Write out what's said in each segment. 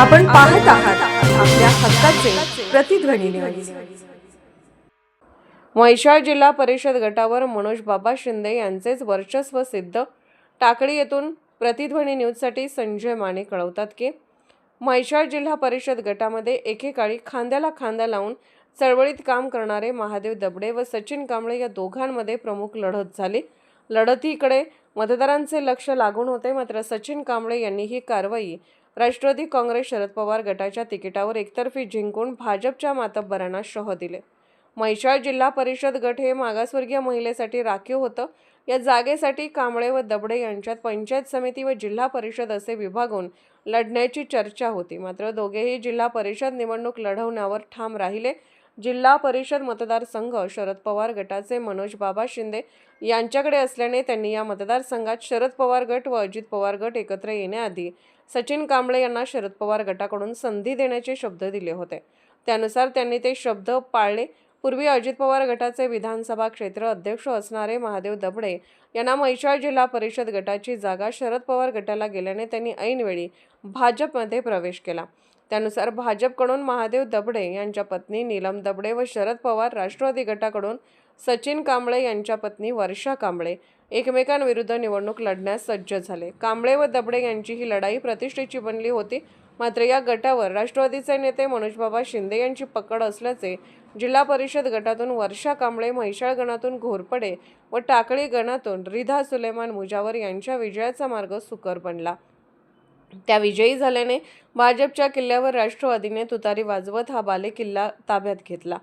आपण पाहत आहात आपल्या हक्काचे प्रतिध्वनी न्यूज जिल्हा परिषद गटावर मनोज बाबा शिंदे यांचेच वर्चस्व सिद्ध. टाकळी येथून प्रतिध्वनी न्यूजसाठी संजय माने कळवतात की म्हैशाळ जिल्हा परिषद गटामध्ये एकेकाळी खांद्याला खांदा लावून चळवळीत काम करणारे महादेव दबडे व सचिन कांबळे या दोघांमध्ये प्रमुख लढत झाली. लढतीकडे मतदारांचे लक्ष लागून होते मात्र सचिन कांबळे यांनी ही कारवाई राष्ट्रवादी काँग्रेस शरद पवार गटाच्या तिकिटावर एकतर्फी जिंकून भाजपच्या मातब्बरांना शह दिले. म्हैसाळ जिल्हा परिषद गट हे मागासवर्गीय महिलेसाठी राखीव होतं. या जागेसाठी कांबळे व दबडे यांच्यात पंचायत समिती व जिल्हा परिषद असे विभागून लढण्याची चर्चा होती. मात्र दोघेही जिल्हा परिषद निवडणूक लढवण्यावर ठाम राहिले. जिल्हा परिषद मतदारसंघ शरद पवार गटाचे मनोज बाबा शिंदे यांच्याकडे असल्याने त्यांनी या मतदारसंघात शरद पवार गट व अजित पवार गट एकत्र येण्याआधी सचिन कांबळे यांना शरद पवार गटाकडून संधी देण्याचे शब्द दिले होते. त्यानुसार त्यांनी ते शब्द पाळले. पूर्वी अजित पवार गटाचे विधानसभा क्षेत्र अध्यक्ष असणारे महादेव दबडे यांना म्हैसाळ जिल्हा परिषद गटाची जागा शरद पवार गटाला गेल्याने त्यांनी ऐनवेळी भाजपमध्ये प्रवेश केला. त्यानुसार भाजपकडून महादेव दबडे यांच्या पत्नी नीलम दबडे व शरद पवार राष्ट्रवादी गटाकडून सचिन कांबळे यांच्या पत्नी वर्षा कांबळे एकमेकांविरुद्ध निवडणूक लढण्यास सज्ज झाले. कांबळे व दबडे यांची ही लढाई प्रतिष्ठेची बनली होती. मात्र या गटावर राष्ट्रवादीचे नेते मनोजबाबा शिंदे यांची पकड असल्याचे जिल्हा परिषद गटातून वर्षा कांबळे म्हैसाळ गणातून घोरपडे व टाकळी गणातून रिधा सुलेमान मुजावर यांच्या विजयाचा मार्ग सुकर बनला. त्या विजयी झाल्याने भाजपच्या किल्ल्यावर राष्ट्रवादीने तुतारी वाजवत हा बालेकिल्ला ताब्यात घेतला.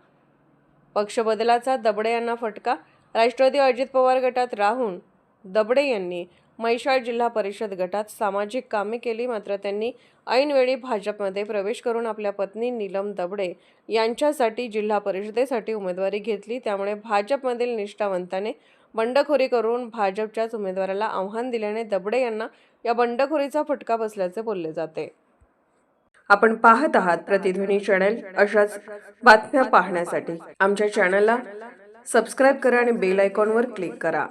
पक्षबदलाचा दबडे यांना फटका राष्ट्रवादी अजित पवार गटात राहून दबडे यांनी म्हैसाळ जिल्हा परिषद गटात सामाजिक कामे केली मात्र त्यांनी ऐनवेळी भाजपमध्ये प्रवेश करून आपल्या पत्नी नीलम दबडे यांच्यासाठी जिल्हा परिषदेसाठी उमेदवारी घेतली. त्यामुळे भाजपमधील निष्ठावंताने बंडखोरी करून भाजपच्याच उमेदवाराला आव्हान दिल्याने दबडे यांना या बंडखोरीचा फटका बसल्याचे बोलले जाते. आपण पाहत आहात प्रतिध्वनी चॅनल अशाच बातम्या पाहण्यासाठी. आमच्या चॅनलला सबस्क्राईब करा आणि बेल आयकॉनवर क्लिक करा.